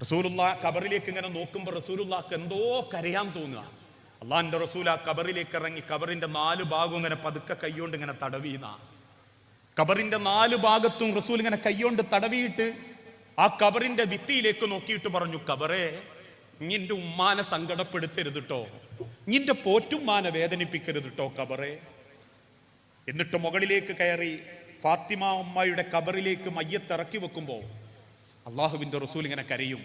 റസൂലുള്ള കബറിലേക്ക് ഇങ്ങനെ നോക്കുമ്പോൾ റസൂലുള്ളാക്ക് എന്തോ കരയാൻ തോന്നുക. അള്ളാഹിന്റെ റസൂൽ ആ കബറിലേക്ക് ഇറങ്ങി കബറിന്റെ നാല് ഭാഗവും ഇങ്ങനെ പതുക്കെ കൈകൊണ്ട് ഇങ്ങനെ തടവീന കബറിന്റെ നാല് ഭാഗത്തും റസൂൽ ഇങ്ങനെ കൈകൊണ്ട് തടവിയിട്ട് ആ കബറിന്റെ ഭിത്തിയിലേക്ക് നോക്കിയിട്ട് പറഞ്ഞു കബറേ നിന്റെ ഉമ്മാനെ സങ്കടപ്പെടുത്തരുത് കേട്ടോ നിന്റെ പോറ്റുമ്മാനെ വേദനിപ്പിക്കരുത് കേട്ടോ കബറേ എന്നിട്ട് മുകളിലേക്ക് കയറി ഫാത്തിമ ഉമ്മയുടെ കബറിലേക്ക് മയ്യത്തിറക്കി വെക്കുമ്പോൾ അള്ളാഹുവിന്റെ റസൂൽ ഇങ്ങനെ കരയും.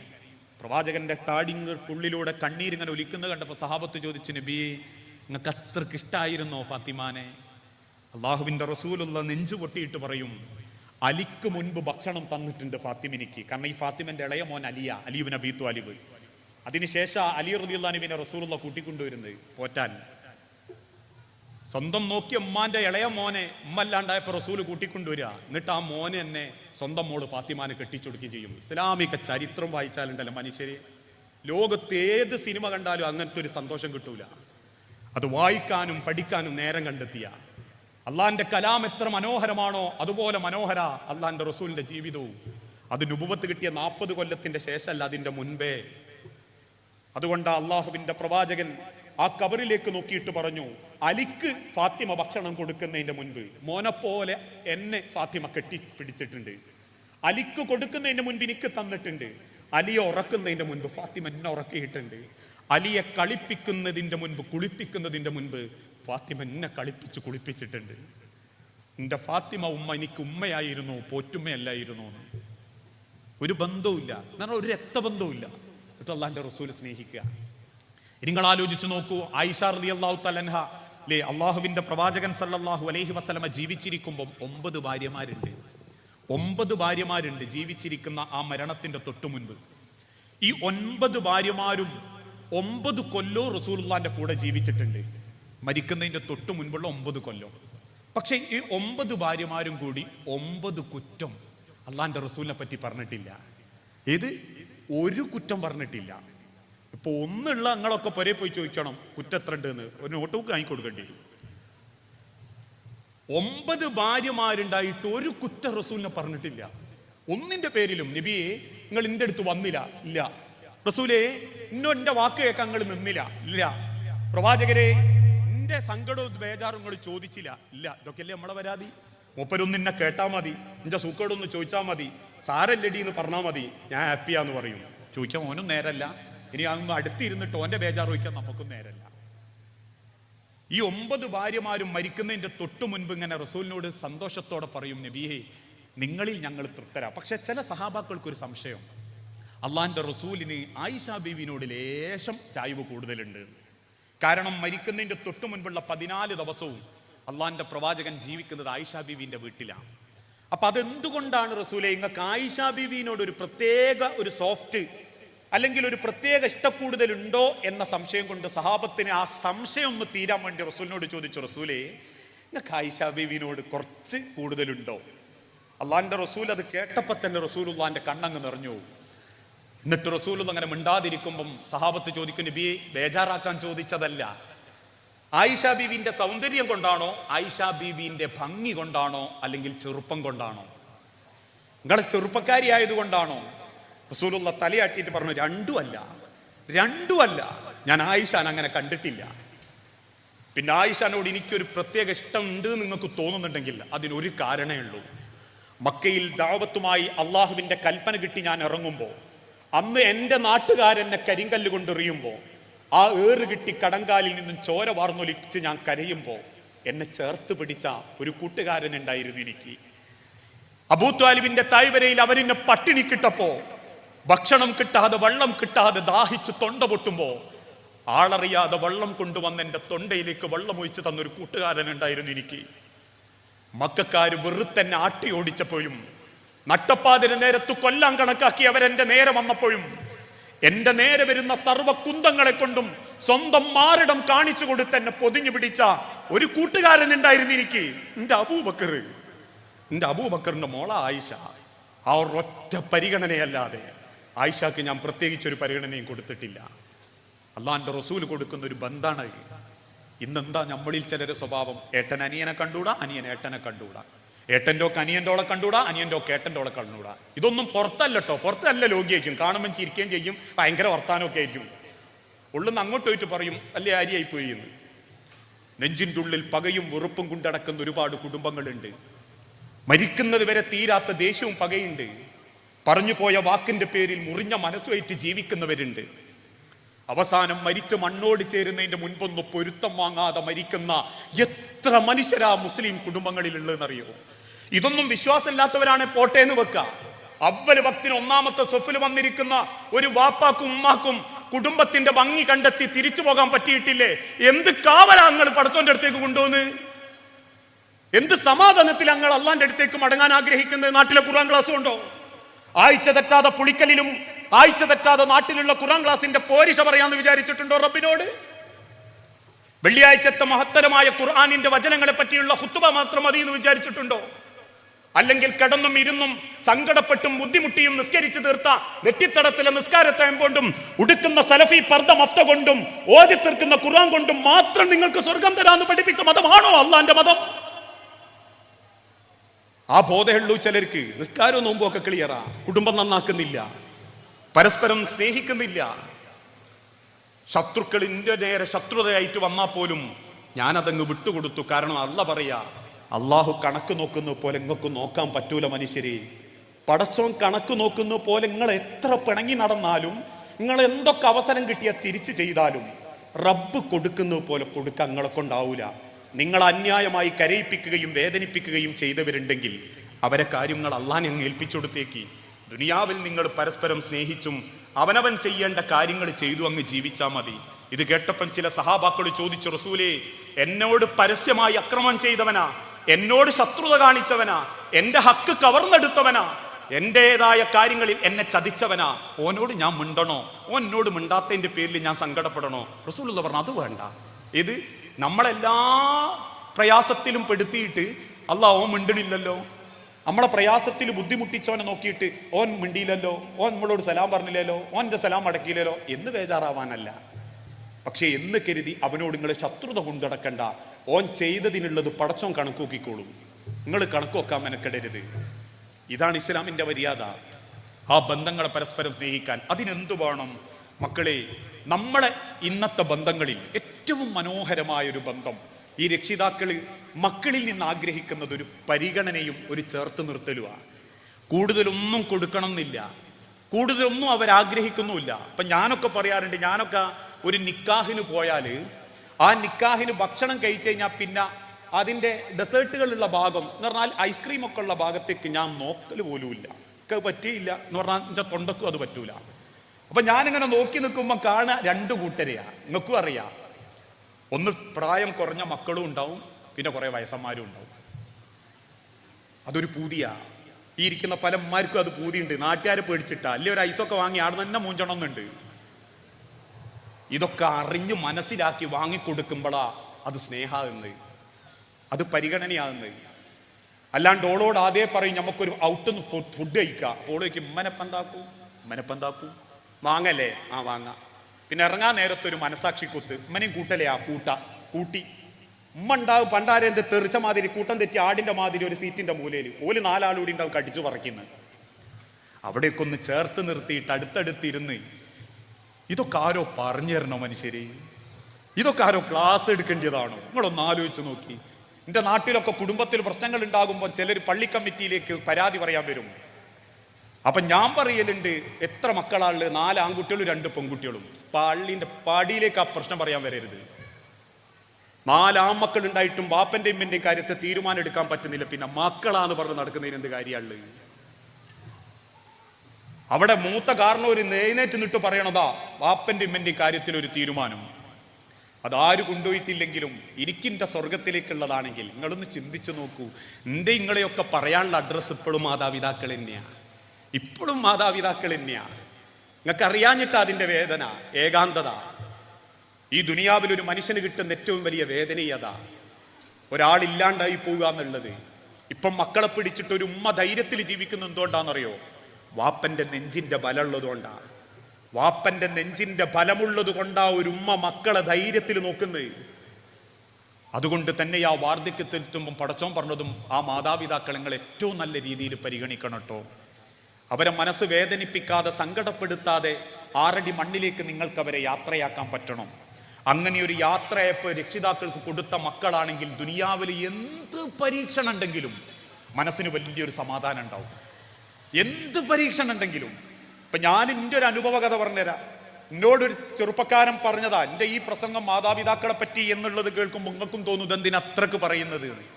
പ്രവാചകന്റെ താടിങ്ങൾക്കുള്ളിലൂടെ കണ്ണീരിങ്ങനെ ഒലിക്കുന്നത് കണ്ടപ്പോൾ സഹാബത്ത് ചോദിച്ചു നബി നിങ്ങൾക്ക് അത്രയ്ക്ക് ഇഷ്ടായിരുന്നോ ഫാത്തിമാനെ? അള്ളാഹുവിന്റെ റസൂലുള്ള നെഞ്ചു പൊട്ടിയിട്ട് പറയും അലിക്ക് മുൻപ് ഭക്ഷണം തന്നിട്ടുണ്ട് ഫാത്തിമിനിക്ക്. കാരണം ഈ ഫാത്തിമന്റെ ഇളയ മോൻ അലിയ അലിയുബിൻ അബീത്തു അലിബ് അതിനുശേഷം അലി റദിയുള്ളാനുവിനെ റസൂലുള്ള കൂട്ടിക്കൊണ്ടുവരുന്നത്. പോറ്റാൻ. സ്വന്തം നോക്കി ഉമ്മാന്റെ ഇളയ മോനെ ഉമ്മ അല്ലാണ്ടായപ്പോ റസൂൽ കൂട്ടിക്കൊണ്ടുവരിക. എന്നിട്ട് ആ മോനെ എന്നെ സ്വന്തം മോൾ ഫാത്തിമാനെ കെട്ടിച്ചൊടുക്കുകയും ചെയ്യും. ഇസ്ലാമിക ചരിത്രം വായിച്ചാലുണ്ടല്ലോ മനുഷ്യര്. ലോകത്ത് ഏത് സിനിമ കണ്ടാലും അങ്ങനത്തെ ഒരു സന്തോഷം കിട്ടൂല. അത് വായിക്കാനും പഠിക്കാനും നേരം കണ്ടെത്തിയ. അള്ളാന്റെ കലാം എത്ര മനോഹരമാണോ അതുപോലെ മനോഹര അള്ളാന്റെ റസൂലിന്റെ ജീവിതവും. അത് നുപുവത്ത് കിട്ടിയ നാൽപ്പത് കൊല്ലത്തിന്റെ ശേഷമല്ല അതിന്റെ മുൻപേ. അതുകൊണ്ട് അള്ളാഹുവിന്റെ പ്രവാചകൻ ആ കബറിലേക്ക് നോക്കിയിട്ട് പറഞ്ഞു അലിക്ക് ഫാത്തിമ ഭക്ഷണം കൊടുക്കുന്നതിന്റെ മുൻപ് മോനെപ്പോലെ എന്നെ ഫാത്തിമ കെട്ടി പിടിച്ചിട്ടുണ്ട്. അലിക്ക് കൊടുക്കുന്നതിന്റെ മുൻപ് എനിക്ക് തന്നിട്ടുണ്ട്. അലിയെ ഉറക്കുന്നതിന്റെ മുൻപ് ഫാത്തിമ എന്നെ ഉറക്കിയിട്ടുണ്ട്. അലിയെ കളിപ്പിക്കുന്നതിന്റെ മുൻപ് കുളിപ്പിക്കുന്നതിന്റെ മുൻപ് ഫാത്തിമ എന്നെ കളിപ്പിച്ച് കുളിപ്പിച്ചിട്ടുണ്ട്. എന്റെ ഫാത്തിമ ഉമ്മ എനിക്ക് ഉമ്മയായിരുന്നു പോറ്റുമ്മയല്ലായിരുന്നു. ഒരു ബന്ധവുമില്ല. എന്നാൽ ഒരു രക്തബന്ധവുമില്ല. എന്നിട്ട് അള്ളാന്റെ റസൂൽ സ്നേഹിക്കുക. നിങ്ങൾ ആലോചിച്ച് നോക്കൂ ആയിഷ റലി അള്ളാഹു തലൻഹ അല്ലേ അള്ളാഹുവിന്റെ പ്രവാചകൻ സല്ലാഹു അലൈഹി വസ്ലമ ജീവിച്ചിരിക്കുമ്പോൾ ഒമ്പത് ഭാര്യമാരുണ്ട്. ഒമ്പത് ഭാര്യമാരുണ്ട് ജീവിച്ചിരിക്കുന്ന ആ മരണത്തിന്റെ തൊട്ടു മുൻപ്. ഈ ഒൻപത് ഭാര്യമാരും ഒമ്പത് കൊല്ലോ റസൂലുള്ളാന്റെ കൂടെ ജീവിച്ചിട്ടുണ്ട്. മരിക്കുന്നതിന്റെ തൊട്ടു മുൻപുള്ള ഒമ്പത് കൊല്ലം. പക്ഷേ ഈ ഒമ്പത് ഭാര്യമാരും കൂടി ഒമ്പത് കുറ്റം അള്ളാന്റെ റസൂലിനെ പറ്റി പറഞ്ഞിട്ടില്ല. ഏത്? ഒരു കുറ്റം പറഞ്ഞിട്ടില്ല. ഇപ്പൊ ഒന്നുള്ള അങ്ങളൊക്കെ പൊരേ പോയി ചോദിക്കണം കുറ്റത്രണ്ട് എന്ന് ഒരു നോട്ട് ബുക്ക് വാങ്ങി കൊടുക്കേണ്ടി വരും ഒമ്പത് ഭാര്യമാരുണ്ടായിട്ട് ഒരു കുറ്റ റസൂലിനെ പറഞ്ഞിട്ടില്ല. ഒന്നിന്റെ പേരിലും നബിയെ നിങ്ങൾ എന്റെ അടുത്ത് വന്നില്ല. ഇല്ല. റസൂലെ ഇന്നോ എന്റെ വാക്ക് കേൾക്കാൻ നിങ്ങൾ നിന്നില്ല. ഇല്ല. പ്രവാചകരെ എന്റെ സങ്കടവും ബേജാറും നിങ്ങൾ ചോദിച്ചില്ല. ഇല്ല. ഇതൊക്കെയല്ലേ നമ്മളെ പരാതി? മൂപ്പരൊന്ന് എന്നെ കേട്ടാ മതി. എന്റെ സൂക്കേടൊന്ന് ചോദിച്ചാൽ മതി. സാരല്ലടി എന്ന് പറഞ്ഞാൽ മതി. ഞാൻ ഹാപ്പിയാന്ന് പറയും. ചോദിക്കാൻ മോനും നേരല്ല. ഇനി അതൊന്ന് അടുത്തിരുന്നിട്ട് ഓന്റെ ബേജാർ ചോദിക്കാൻ നമുക്കും നേരല്ല. ഈ ഒമ്പത് ഭാര്യമാരും മരിക്കുന്നതിന്റെ തൊട്ടു മുൻപ് ഇങ്ങനെ റസൂലിനോട് സന്തോഷത്തോടെ പറയും നബിയെ നിങ്ങളിൽ ഞങ്ങൾ തൃപ്തരാ. പക്ഷെ ചില സഹാബാക്കൾക്ക് ഒരു സംശയം അള്ളാന്റെ റസൂലിന് ആയിഷ ബീവിനോട് ലേശം ചായ്വ് കൂടുതലുണ്ട്. കാരണം മരിക്കുന്നതിന്റെ തൊട്ടു മുൻപുള്ള പതിനാല് ദിവസവും അള്ളാന്റെ പ്രവാചകൻ ജീവിക്കുന്നത് ആയിഷ ബീവിന്റെ വീട്ടിലാണ്. അപ്പൊ അതെന്തുകൊണ്ടാണ് റസൂലെ ഇങ്ങക്ക് ആയിഷ ബീവിനോട് ഒരു പ്രത്യേക ഒരു സോഫ്റ്റ് അല്ലെങ്കിൽ ഒരു പ്രത്യേക ഇഷ്ടക്കൂടുതലുണ്ടോ എന്ന സംശയം കൊണ്ട് സഹാബത്തിന് ആ സംശയം ഒന്ന് തീരാൻ വേണ്ടി റസൂലിനോട് ചോദിച്ചു റസൂലേ നിങ്ങൾക്ക് ആയിഷ ബീവിനോട് കുറച്ച് കൂടുതലുണ്ടോ? അള്ളാന്റെ റസൂൽ അത് കേട്ടപ്പോൾ തന്നെ റസൂലുള്ളാന്റെ കണ്ണങ്ങ് നിറഞ്ഞു എന്നിട്ട് റസൂൽ അങ്ങനെ മിണ്ടാതിരിക്കുമ്പം സഹാബത്ത് ചോദിക്കും നബിയെ ബേജാറാക്കാൻ ചോദിച്ചതല്ല. ആയിഷ ബീവിന്റെ സൗന്ദര്യം കൊണ്ടാണോ ആയിഷ ബീവിന്റെ ഭംഗി കൊണ്ടാണോ അല്ലെങ്കിൽ ചെറുപ്പം കൊണ്ടാണോ? നിങ്ങളെ ചെറുപ്പക്കാരി ആയതുകൊണ്ടാണോ റസൂലുള്ള തലയാട്ടിയിട്ട് പറഞ്ഞു രണ്ടുമല്ല രണ്ടുമല്ല. ഞാൻ ആയിഷാൻ അങ്ങനെ കണ്ടിട്ടില്ല. പിന്നെ ആയിഷാനോട് എനിക്കൊരു പ്രത്യേക ഇഷ്ടം ഉണ്ട് എന്ന് നിങ്ങൾക്ക് തോന്നുന്നുണ്ടെങ്കിൽ അതിനൊരു കാരണമേ ഉള്ളൂ. മക്കയിൽ ദാവത്തുമായി അള്ളാഹുവിന്റെ കൽപ്പന കിട്ടി ഞാൻ ഇറങ്ങുമ്പോൾ അന്ന് എന്റെ നാട്ടുകാരെന്നെ കരിങ്കല്ല് കൊണ്ടെറിയുമ്പോൾ ആ ഏറ് കിട്ടി കടങ്കാലിൽ നിന്നും ചോര വാർന്നൊലിച്ച് ഞാൻ കരയുമ്പോൾ എന്നെ ചേർത്ത് പിടിച്ച ഒരു കൂട്ടുകാരൻ ഉണ്ടായിരുന്നു എനിക്ക്. അബൂത്വാലിബിന്റെ തായ്വരയിൽ അവരെന്നെ പട്ടിണി കിട്ടപ്പോ ഭക്ഷണം കിട്ടാതെ വെള്ളം കിട്ടാതെ ദാഹിച്ച് തൊണ്ട പൊട്ടുമ്പോ ആളറിയാതെ വെള്ളം കൊണ്ടുവന്ന എന്റെ തൊണ്ടയിലേക്ക് വെള്ളം ഒഴിച്ചു തന്നൊരു കൂട്ടുകാരൻ ഉണ്ടായിരുന്നു എനിക്ക്. മക്കാര് വെറുത്തെന്നെ ആട്ടി ഓടിച്ചപ്പോഴും നട്ടപ്പാതിന് നേരത്ത് കൊല്ലാൻ കണക്കാക്കി അവരെന്റെ നേരെ വന്നപ്പോഴും എന്റെ നേരെ വരുന്ന സർവ കുന്തങ്ങളെ കൊണ്ടും സ്വന്തം മാറിടം കാണിച്ചു കൊടുത്ത് എന്നെ പൊതിഞ്ഞു പിടിച്ച ഒരു കൂട്ടുകാരൻ ഉണ്ടായിരുന്നു എനിക്ക്. എന്റെ അബൂബക്കർ എന്റെ അബൂബക്കറിന്റെ മോള ആയിഷ. ആ ഒരൊറ്റ പരിഗണനയല്ലാതെ ആയിഷക്ക് ഞാൻ പ്രത്യേകിച്ച് ഒരു പരിഗണനയും കൊടുത്തിട്ടില്ല. അള്ളാഹാന്റെ റസൂൽ കൊടുക്കുന്ന ഒരു ബന്ധാണ്. ഇന്നെന്താ നമ്മളിൽ ചിലരെ സ്വഭാവം? ഏട്ടൻ അനിയനെ കണ്ടുകൂടാ അനിയൻ ഏട്ടനെ കണ്ടുകൂടാ. ഏട്ടന്റെ ഒക്കെ അനിയന്റെ ഓളെ കണ്ടുകൂടാ അനിയന്റെ ഒക്കെ ഏട്ടന്റെ ഓളെ കണ്ടുകൂടാ. ഇതൊന്നും പുറത്തല്ല കേട്ടോ പുറത്തല്ല ലോകിയായിരിക്കും. കാണുമ്പോൾ ചിരിക്കുകയും ചെയ്യും ഭയങ്കര വർത്താനമൊക്കെ ആയിരിക്കും. ഉള്ളുന്ന് അങ്ങോട്ട് പോയിട്ട് പറയും അല്ലേ ആര്യായി പോയി എന്ന്. നെഞ്ചിന്റെ ഉള്ളിൽ പകയും വെറുപ്പും കൊണ്ടടക്കുന്ന ഒരുപാട് കുടുംബങ്ങളുണ്ട്. മരിക്കുന്നത് വരെ തീരാത്ത ദേഷ്യവും പകയുണ്ട്. പറഞ്ഞു പോയ വാക്കിന്റെ പേരിൽ മുറിഞ്ഞ മനസ്സുമായിട്ട് ജീവിക്കുന്നവരുണ്ട്. അവസാനം മരിച്ച് മണ്ണോട് ചേരുന്നതിന്റെ മുൻപൊന്ന് പൊരുത്തം വാങ്ങാതെ മരിക്കുന്ന എത്ര മനുഷ്യരാ മുസ്ലിം കുടുംബങ്ങളിൽ ഉള്ളതെന്നറിയോ ഇതൊന്നും വിശ്വാസമില്ലാത്തവരാണ് പോട്ടെ എന്ന് വെക്ക. അവൽ ഭക്തിന് ഒന്നാമത്തെ സ്വഫിൽ വന്നിരിക്കുന്ന ഒരു വാപ്പാക്കും ഉമ്മാക്കും കുടുംബത്തിന്റെ ഭംഗി കണ്ടെത്തി തിരിച്ചു പോകാൻ പറ്റിയിട്ടില്ലേ? എന്ത് കാവലാ നിങ്ങൾ പടച്ചോന്റെ അടുത്തേക്ക് കൊണ്ടുവന്ന്? എന്ത് സമാധാനത്തിൽ ഞങ്ങൾ അള്ളാന്റെ അടുത്തേക്ക് മടങ്ങാൻ ആഗ്രഹിക്കുന്നത്? നാട്ടിലെ ഖുറാൻ ക്ലാസ് ഉണ്ടോ ആഴ്ച തെറ്റാതെ പുളിക്കലിലും ആഴ്ച തെറ്റാതെ നാട്ടിലുള്ള ഖുറാൻ ക്ലാസിന്റെ പോരിശ പറയാന്ന് വിചാരിച്ചിട്ടുണ്ടോ റബ്ബിനോട്? വെള്ളിയാഴ്ചത്തെ മഹത്തരമായ ഖുർആാനിന്റെ വചനങ്ങളെ പറ്റിയുള്ള ഹുത്തുബ മാത്രം മതി എന്ന് വിചാരിച്ചിട്ടുണ്ടോ? അല്ലെങ്കിൽ കിടന്നും ഇരുന്നും സങ്കടപ്പെട്ടും ബുദ്ധിമുട്ടിയും നിസ്കരിച്ചു തീർത്ത നെറ്റിത്തടത്തിലെ നിസ്കാരത്തെ കൊണ്ടും ഉടുക്കുന്ന സലഫി പർദ്ദ മഫ്ത കൊണ്ടും ഓതി തീർക്കുന്ന ഖുർആൻ കൊണ്ടും മാത്രം നിങ്ങൾക്ക് സ്വർഗം തരാന്ന് പഠിപ്പിച്ച മതമാണോ അള്ളാന്റെ മതം? ആ ബോധമുള്ളൂ ചിലർക്ക്. നിസ്കാരവും നോമ്പൊക്കെ ക്ലിയറാ. കുടുംബം നന്നാക്കുന്നില്ല. പരസ്പരം സ്നേഹിക്കുന്നില്ല. ശത്രുക്കൾ ഇന്ത്യ നേരെ ശത്രുതയായിട്ട് വന്നാൽ പോലും ഞാനതങ്ങ് വിട്ടുകൊടുത്തു. കാരണം അല്ല പറയാ അള്ളാഹു കണക്ക് നോക്കുന്ന പോലെ നിങ്ങൾക്ക് നോക്കാൻ പറ്റൂല മനുഷ്യരെ. പടച്ചോൻ കണക്ക് നോക്കുന്ന പോലെ നിങ്ങൾ എത്ര പിണങ്ങി നടന്നാലും നിങ്ങൾ എന്തൊക്കെ അവസരം കിട്ടിയാൽ തിരിച്ചു ചെയ്താലും റബ്ബ് കൊടുക്കുന്ന പോലെ കൊടുക്കാൻ നിങ്ങളെ കൊണ്ടാവൂല. നിങ്ങൾ അന്യായമായി കരയിപ്പിക്കുകയും വേദനിപ്പിക്കുകയും ചെയ്തവരുണ്ടെങ്കിൽ അവരെ കാര്യങ്ങൾ അള്ളാൻ അങ്ങ് ഏൽപ്പിച്ചു കൊടുത്തേക്ക് ദുനിയാവിൽ നിങ്ങൾ പരസ്പരം സ്നേഹിച്ചും അവനവൻ ചെയ്യേണ്ട കാര്യങ്ങൾ ചെയ്തു അങ്ങ് ജീവിച്ചാൽ മതി. ഇത് കേട്ടപ്പം ചില സഹാബാക്കൾ ചോദിച്ചു റസൂലേ എന്നോട് പരസ്യമായി അക്രമം ചെയ്തവനാ എന്നോട് ശത്രുത കാണിച്ചവനാ എന്റെ ഹക്ക് കവർന്നെടുത്തവനാ എന്റേതായ കാര്യങ്ങളിൽ എന്നെ ചതിച്ചവനാ. ഓനോട് ഞാൻ മിണ്ടണോ? ഓനോട് മിണ്ടാത്തതിന്റെ പേരിൽ ഞാൻ സങ്കടപ്പെടണോ? റസൂൽ പറഞ്ഞു അത് വേണ്ട. ഇത് നമ്മളെല്ലാ പ്രയാസത്തിലും പെടുത്തിയിട്ട് അല്ല ഓൻ മിണ്ടണില്ലല്ലോ. നമ്മളെ പ്രയാസത്തിൽ ബുദ്ധിമുട്ടിച്ചവനെ നോക്കിയിട്ട് ഓൻ മിണ്ടിയില്ലല്ലോ ഓൻ നമ്മളോട് സലാം പറഞ്ഞില്ലല്ലോ ഓൻ ഓന്റെ സലാം അടക്കിയില്ലല്ലോ എന്ന് ബേജാറാവാനല്ല. പക്ഷേ എന്ന് കരുതി അവനോട് നിങ്ങൾ ശത്രുത കൊണ്ടടക്കണ്ട. ഓൻ ചെയ്തതിനുള്ളത് പടച്ചോൻ കണക്കൂക്കിക്കോളും. നിങ്ങൾ കണക്ക് വെക്കാൻ മെനക്കെടരുത്. ഇതാണ് ഇസ്ലാമിന്റെ മര്യാദ. ആ ബന്ധങ്ങളെ പരസ്പരം സ്നേഹിക്കാൻ അതിനെന്തു വേണം? മക്കളെ നമ്മളെ ഇന്നത്തെ ബന്ധങ്ങളിൽ ഏറ്റവും മനോഹരമായ ഒരു ബന്ധം ഈ രക്ഷിതാക്കൾ മക്കളിൽ നിന്ന് ആഗ്രഹിക്കുന്നത് ഒരു പരിഗണനയും ഒരു ചേർത്ത് നിർത്തലുമാണ് കൂടുതലൊന്നും കൊടുക്കണം എന്നില്ല കൂടുതലൊന്നും അവർ ആഗ്രഹിക്കുന്നുമില്ല. അപ്പൊ ഞാനൊക്കെ പറയാറുണ്ട് ഞാനൊക്കെ ഒരു നിക്കാഹിന് പോയാൽ ആ നിക്കാഹിന് ഭക്ഷണം കഴിച്ചു കഴിഞ്ഞാൽ പിന്നെ അതിന്റെ ഡെസേർട്ടുകളുള്ള ഭാഗം എന്ന് പറഞ്ഞാൽ ഐസ്ക്രീം ഒക്കെ ഉള്ള ഭാഗത്തേക്ക് ഞാൻ നോക്കൽ പോലുമില്ല. ഒക്കെ പറ്റിയില്ല എന്ന് പറഞ്ഞാൽ തൊണ്ടക്കും അത് പറ്റൂല. അപ്പൊ ഞാനിങ്ങനെ നോക്കി നിൽക്കുമ്പോൾ കാണുക രണ്ട് കൂട്ടരെയാ. നിങ്ങൾക്കും അറിയാം. ഒന്ന് പ്രായം കുറഞ്ഞ മക്കളും ഉണ്ടാവും പിന്നെ കുറെ വയസ്സന്മാരും ഉണ്ടാവും. അതൊരു പൂതിയാ. ഈ ഇരിക്കുന്ന അമ്മമാർക്കും അത് പൂതിയുണ്ട്. നാട്ടുകാരെ പേടിച്ചിട്ടാ. അല്ലെ ഒരു ഐസൊക്കെ വാങ്ങി ആടെ തന്നെ മൂഞ്ചണമെന്നുണ്ട് ഇതൊക്കെ അറിഞ്ഞ് മനസ്സിലാക്കി വാങ്ങിക്കൊടുക്കുമ്പോഴാ അത് സ്നേഹാകുന്നത്. അത് പരിഗണനയാകുന്നത്. അല്ലാണ്ട് ഓളോട് ആദ്യം പറയും നമുക്കൊരു ഔട്ട് ഫുഡ് കഴിക്കാം. ഓളോയ്ക്ക് മനപ്പന്താക്കൂ ഉമ്മനെപ്പന്താക്കൂ. വാങ്ങല്ലേ? ആ വാങ്ങാം. പിന്നെ ഇറങ്ങാൻ നേരത്തെ ഒരു മനസാക്ഷി കുത്ത്. ഉമ്മനെയും കൂട്ടലേ ആ കൂട്ട? കൂട്ടി. ഉമ്മ ഉണ്ടാവും പണ്ടാരെ എന്ത് തെറിച്ച മാതിരി കൂട്ടം തെറ്റി ആടിന്റെ മാതിരി ഒരു സീറ്റിന്റെ മൂലയിൽ ഓൽ നാലാളൂടി ഉണ്ടാവും കടിച്ചു പറിക്കുന്നത് അവിടെയൊക്കെ ഒന്ന് ചേർത്ത് നിർത്തിയിട്ട് അടുത്തടുത്തിരുന്ന് ഇതൊക്കെ ആരോ പറഞ്ഞു തരണോ മനുഷ്യരെ? ഇതൊക്കെ ആരോ ക്ലാസ് എടുക്കേണ്ടതാണോ? നിങ്ങളൊന്ന് ആലോചിച്ച് നോക്കി. എന്റെ നാട്ടിലൊക്കെ കുടുംബത്തിൽ പ്രശ്നങ്ങൾ ഉണ്ടാകുമ്പോൾ ചിലർ പള്ളി കമ്മിറ്റിയിലേക്ക് പരാതി പറയാൻ വരും. അപ്പൊ ഞാൻ പറയലുണ്ട് എത്ര മക്കളാൾ? നാല് ആൺകുട്ടികളും രണ്ട് പെൺകുട്ടികളും. പള്ളിന്റെ പടിയിലേക്ക് ആ പ്രശ്നം പറയാൻ വരരുത്. നാല് ആൺമക്കൾ ഉണ്ടായിട്ടും വാപ്പന്റെ ഇമ്മന്റെയും കാര്യത്തെ തീരുമാനം എടുക്കാൻ പറ്റുന്നില്ല. പിന്നെ മക്കളാന്ന് പറഞ്ഞ് നടക്കുന്നതിന് എന്ത് കാര്യമുള്ളത് അവിടെ മൂത്ത കാരണം ഒരു നേനേറ്റ് നിട്ട് പറയണതാ വാപ്പന്റെ ഇമ്മന്റെയും കാര്യത്തിൽ ഒരു തീരുമാനം. അതാര് കൊണ്ടുപോയിട്ടില്ലെങ്കിലും എനിക്കിന്റെ സ്വർഗത്തിലേക്കുള്ളതാണെങ്കിൽ നിങ്ങളൊന്ന് ചിന്തിച്ചു നോക്കൂ. എന്റെ ഇങ്ങളെയൊക്കെ പറയാനുള്ള അഡ്രസ്സ് ഇപ്പോഴും മാതാപിതാക്കൾ തന്നെയാണ് ഇപ്പോഴും മാതാപിതാക്കൾ തന്നെയാണ് നിങ്ങൾക്ക് അറിയാഞ്ഞിട്ട് അതിന്റെ വേദന? ഏകാന്തത. ഈ ദുനിയാവിൽ ഒരു മനുഷ്യന് കിട്ടുന്ന ഏറ്റവും വലിയ വേദനയതാ ഒരാളില്ലാണ്ടായി പോവുക എന്നുള്ളത്. ഇപ്പം മക്കളെ പിടിച്ചിട്ട് ഒരു ഉമ്മ ധൈര്യത്തിൽ ജീവിക്കുന്ന എന്തുകൊണ്ടാണെന്നറിയോ? വാപ്പന്റെ നെഞ്ചിന്റെ ബലമുള്ളതുകൊണ്ടാ. വാപ്പന്റെ നെഞ്ചിന്റെ ബലമുള്ളത് കൊണ്ടാ ഒരു ഉമ്മ മക്കളെ ധൈര്യത്തിൽ നോക്കുന്നത്. അതുകൊണ്ട് തന്നെ ആ വാർദ്ധക്യത്തിലെത്തുമ്പം പടച്ചോൻ പറഞ്ഞതും ആ മാതാപിതാക്കളെ ഏറ്റവും നല്ല രീതിയിൽ പരിഗണിക്കണം കേട്ടോ. അവരെ മനസ്സ് വേദനിപ്പിക്കാതെ സങ്കടപ്പെടുത്താതെ ആറടി മണ്ണിലേക്ക് നിങ്ങൾക്ക് അവരെ യാത്രയാക്കാൻ പറ്റണം. അങ്ങനെ ഒരു യാത്രയപ്പ് രക്ഷിതാക്കൾക്ക് കൊടുത്ത മക്കളാണെങ്കിൽ ദുനിയാവിൽ എന്ത് പരീക്ഷണം ഉണ്ടെങ്കിലും മനസ്സിന് വലിയൊരു സമാധാനം ഉണ്ടാവും. എന്ത് പരീക്ഷണം ഉണ്ടെങ്കിലും ഇപ്പൊ ഞാൻ എന്റെ ഒരു അനുഭവ കഥ പറഞ്ഞുതരാം. എന്നോടൊരു ചെറുപ്പക്കാരൻ പറഞ്ഞതാ എന്റെ ഈ പ്രസംഗം മാതാപിതാക്കളെ പറ്റി എന്നുള്ളത് കേൾക്കുമ്പോൾ നിങ്ങൾക്കും തോന്നും ഇതെന്തിന് അത്രയ്ക്ക് പറയുന്നത്.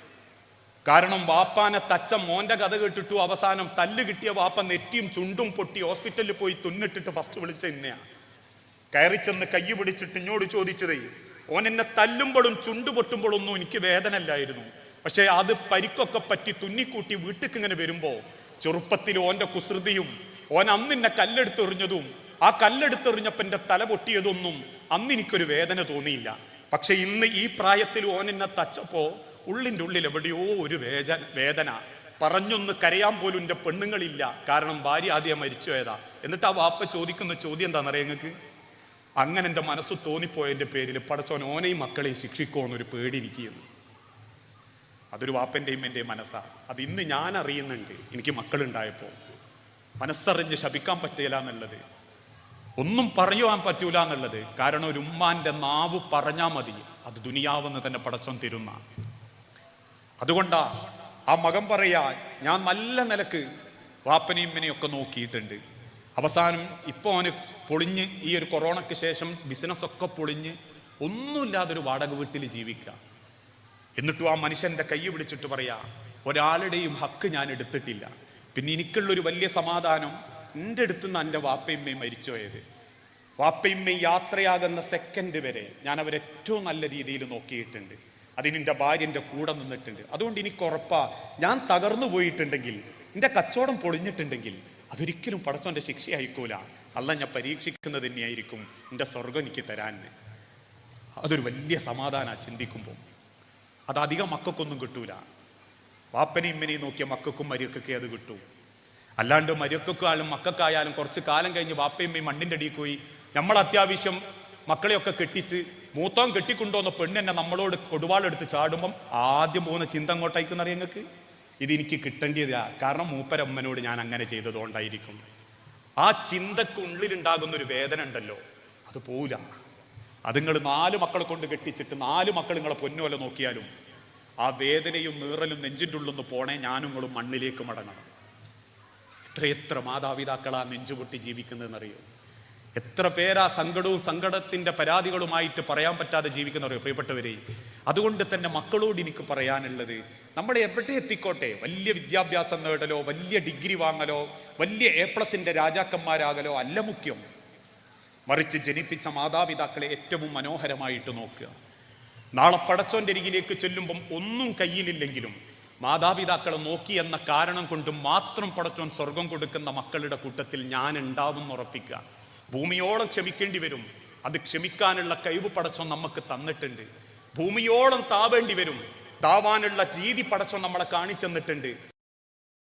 കാരണം വാപ്പാനെ തച്ച മോന്റെ കഥ കേട്ടിട്ടു അവസാനം തല്ല് കിട്ടിയ വാപ്പ നെറ്റിയും ചുണ്ടും പൊട്ടി ഹോസ്പിറ്റലിൽ പോയി തുന്നിട്ടിട്ട് ഫസ്റ്റ് വിളിച്ച ഇന്നയാ. കയറി ചെന്ന് കൈ പിടിച്ചിട്ട് ഇങ്ങോട് ചോദിച്ചതേ ഓൻ എന്നെ തല്ലുമ്പോഴും ചുണ്ടു പൊട്ടുമ്പോഴൊന്നും എനിക്ക് വേദന ഇല്ലായിരുന്നു പക്ഷെ അത് പരിക്കൊക്കെ പറ്റി തുന്നിക്കൂട്ടി വീട്ടിക്ക് ഇങ്ങനെ വരുമ്പോൾ ചെറുപ്പത്തിൽ ഓന്റെ കുസൃതിയും ഓൻ അന്ന് എന്നെ കല്ലെടുത്തെറിഞ്ഞതും ആ കല്ലെടുത്തെറിഞ്ഞപ്പം എന്റെ തല പൊട്ടിയതൊന്നും അന്ന് എനിക്കൊരു വേദന തോന്നിയില്ല. പക്ഷെ ഇന്ന് ഈ പ്രായത്തിൽ ഓൻ എന്നെ തച്ചപ്പോ ഉള്ളിന്റെ ഉള്ളിൽ എവിടെയോ ഒരു വേദന വേദന. പറഞ്ഞൊന്ന് കരയാൻ പോലും എന്റെ പെണ്ണുങ്ങളില്ല. കാരണം ഭാര്യ ആദ്യം മരിച്ചു പോയതാ. എന്നിട്ട് ആ വാപ്പ ചോദിക്കുന്ന ചോദ്യം എന്താണെന്നറിയാം നിങ്ങൾക്ക്? അങ്ങനെ എന്റെ മനസ്സ് തോന്നിപ്പോയതിന്റെ പേരിൽ പടച്ചോൻ ഓനെയും മക്കളെയും ശിക്ഷിക്കോ എന്നൊരു പേടിയിരിക്കുന്നു. അതൊരു വാപ്പന്റെയും എന്റെയും മനസ്സാണ് അത് ഇന്ന് ഞാൻ അറിയുന്നുണ്ട്. എനിക്ക് മക്കളുണ്ടായപ്പോൾ. മനസ്സറിഞ്ഞ് ശപിക്കാൻ പറ്റില്ല എന്നുള്ളത്. ഒന്നും പറയുവാൻ പറ്റൂല എന്നുള്ളത്. കാരണം ഒരു ഉമ്മാന്റെ നാവ് പറഞ്ഞാൽ മതി. അത് ദുനിയാവെന്ന് തന്നെ പടച്ചോൻ തരുന്ന. അതുകൊണ്ടാ ആ മകൻ പറയാ ഞാൻ നല്ല നിലയ്ക്ക് വാപ്പനെയും ഇമ്മനെയും ഒക്കെ നോക്കിയിട്ടുണ്ട്. അവസാനം ഇപ്പോൾ അവന് പൊളിഞ്ഞ് ഈ ഒരു കൊറോണയ്ക്ക് ശേഷം ബിസിനസ്സൊക്കെ പൊളിഞ്ഞ് ഒന്നുമില്ലാതൊരു വാടക വീട്ടിൽ ജീവിക്കുക. എന്നിട്ടും ആ മനുഷ്യന്റെ കൈ പിടിച്ചിട്ട് പറയാ ഒരാളുടെയും ഹക്ക് ഞാൻ എടുത്തിട്ടില്ല. പിന്നെ എനിക്കുള്ളൊരു വലിയ സമാധാനം എന്റെ അടുത്ത് നിന്ന് എന്റെ വാപ്പയമ്മയും മരിച്ചുപോയത് വാപ്പയമ്മയും യാത്രയാകുന്ന സെക്കൻഡ് വരെ ഞാൻ അവരെ ഏറ്റവും നല്ല രീതിയിൽ നോക്കിയിട്ടുണ്ട്. അതിന് എന്റെ ഭാര്യ എന്റെ കൂടെ നിന്നിട്ടുണ്ട്. അതുകൊണ്ട് എനിക്ക് ഉറപ്പാ ഞാൻ തകർന്നു പോയിട്ടുണ്ടെങ്കിൽ എന്റെ കച്ചവടം പൊളിഞ്ഞിട്ടുണ്ടെങ്കിൽ അതൊരിക്കലും പടച്ചോന്റെ ശിക്ഷയായിക്കൂല. അല്ല ഞാൻ പരീക്ഷിക്കുന്നത് തന്നെയായിരിക്കും എന്റെ സ്വർഗം എനിക്ക് തരാൻ. അതൊരു വലിയ സമാധാന ചിന്തിക്കുമ്പോൾ അത് അധികം മക്കൾക്കൊന്നും കിട്ടൂല. വാപ്പനെയും ഇമ്മനെയും നോക്കിയ മക്കൾക്കും മരിയക്കൊക്കെ അത് കിട്ടും. അല്ലാണ്ട് മരിയക്കൊക്കായാലും മക്കൾക്കായാലും കുറച്ച് കാലം കഴിഞ്ഞ് വാപ്പയമ്മയും മണ്ണിന്റെ അടിയിൽ പോയി. നമ്മൾ അത്യാവശ്യം മക്കളെയൊക്കെ കെട്ടിച്ച് മൂത്തോൻ കെട്ടിക്കൊണ്ടുവന്ന പെണ്ണെന്നെ നമ്മളോട് കൊടുവാളെടുത്ത് ചാടുമ്പം ആദ്യം പോകുന്ന ചിന്ത അങ്ങോട്ടേക്കെന്ന് അറിയാം നിങ്ങൾക്ക്? ഇതെനിക്ക് കിട്ടേണ്ടതാ കാരണം മൂപ്പരമ്മനോട് ഞാൻ അങ്ങനെ ചെയ്തതുകൊണ്ടായിരിക്കും. ആ ചിന്തക്കുള്ളിലുണ്ടാകുന്ന ഒരു വേദന ഉണ്ടല്ലോ അത് പോവില്ല. അത് നിങ്ങൾ നാല് മക്കളെ കൊണ്ട് കെട്ടിച്ചിട്ട് നാല് മക്കൾ നിങ്ങളെ പൊന്നുപോലെ നോക്കിയാലും ആ വേദനയും നീറലും നെഞ്ചിന്റെ ഉള്ളൊന്ന് പോണേ ഞാനും നിങ്ങളും മണ്ണിലേക്ക് മടങ്ങണം. എത്രയെത്ര മാതാപിതാക്കളാ നെഞ്ചുപൊട്ടി ജീവിക്കുന്നതെന്നറിയോ? എത്ര പേരാ സങ്കടവും സങ്കടത്തിന്റെ പരാതികളുമായിട്ട് പറയാൻ പറ്റാതെ ജീവിക്കുന്നവരോ പ്രിയപ്പെട്ടവരെ? അതുകൊണ്ട് തന്നെ മക്കളോട് എനിക്ക് പറയാനുള്ളത് നമ്മൾ എവിടെ എത്തിക്കോട്ടെ? വലിയ വിദ്യാഭ്യാസം നേടലോ വലിയ ഡിഗ്രി വാങ്ങലോ വലിയ എ പ്ലസിന്റെ രാജാക്കന്മാരാകലോ അല്ല മുഖ്യം. മറിച്ച് ജനിപ്പിച്ച മാതാപിതാക്കളെ ഏറ്റവും മനോഹരമായിട്ട് നോക്കുക. നാളെ പടച്ചോന്റെ അരികിലേക്ക് ചെല്ലുമ്പം ഒന്നും കയ്യിലില്ലെങ്കിലും മാതാപിതാക്കളെ നോക്കി എന്ന കാരണം കൊണ്ട് മാത്രം പടച്ചോൻ സ്വർഗം കൊടുക്കുന്ന മക്കളുടെ കൂട്ടത്തിൽ ഞാൻ ഉണ്ടാവും ഉറപ്പിക്കുക. ഭൂമിയോളം ക്ഷമിക്കേണ്ടി വരും. അത് ക്ഷമിക്കാനുള്ള കഴിവ് പടച്ചോ നമുക്ക് തന്നിട്ടുണ്ട്. ഭൂമിയോളം താവേണ്ടി വരും. താവാനുള്ള രീതി പടച്ചോ നമ്മളെ കാണിച്ചെന്നിട്ടുണ്ട്.